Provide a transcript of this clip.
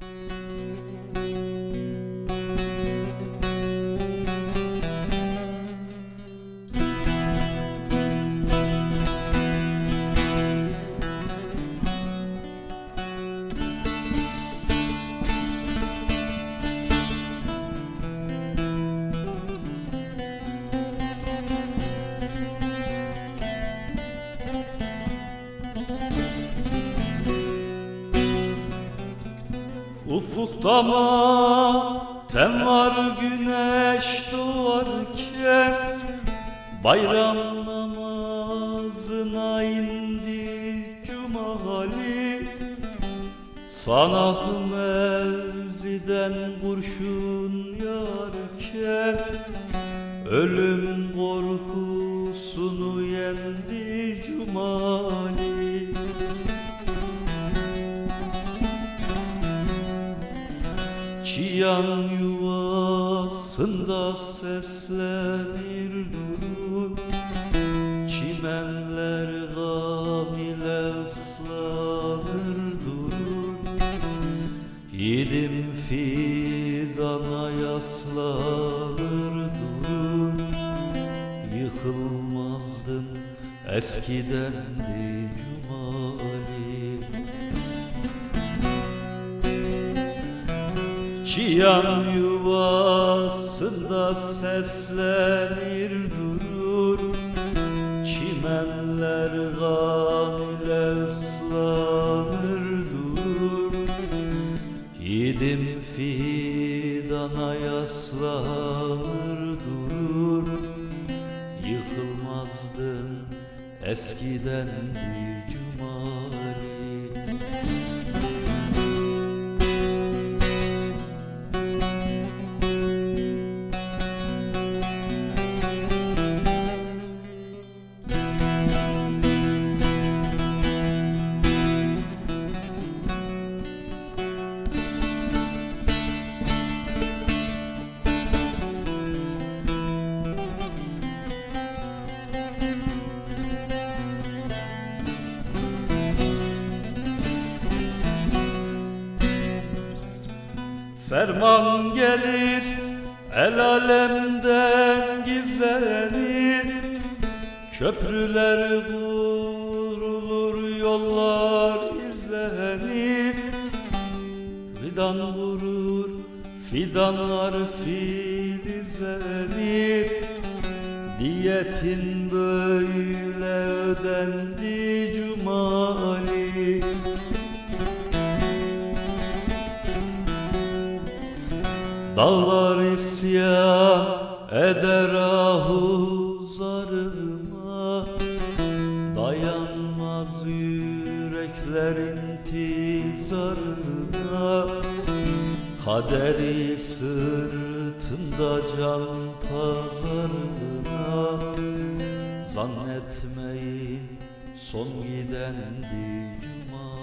you Ufukta matem var güneş doğarken Bayram namazına indi cumali Sanah mevziden kurşun yarken Ölüm korkusunu Çiyan yuvasında seslenir durur. Çimenler gam ile ıslanır durur. Yiğidim fidana yaslanır durur. Yıkılmazdın eskidendi Çiyan yuvasında seslenir durur Çimenler ile ıslanır durur. Yiğidim fidana yaslanır durur Yıkılmazdın eskidendi cumali Ferman gelir el alemden gizlenir. Köprüler kurulur yollar izlenir. Fidan vurur fidanlar filizlenir Diyetin böyle ödendi Dağlar isyan eder ahuzarıma. Dayanmaz yürekler intizarına Kaderi sırtında can pazarına. Zannetmeyin son gidendi cuma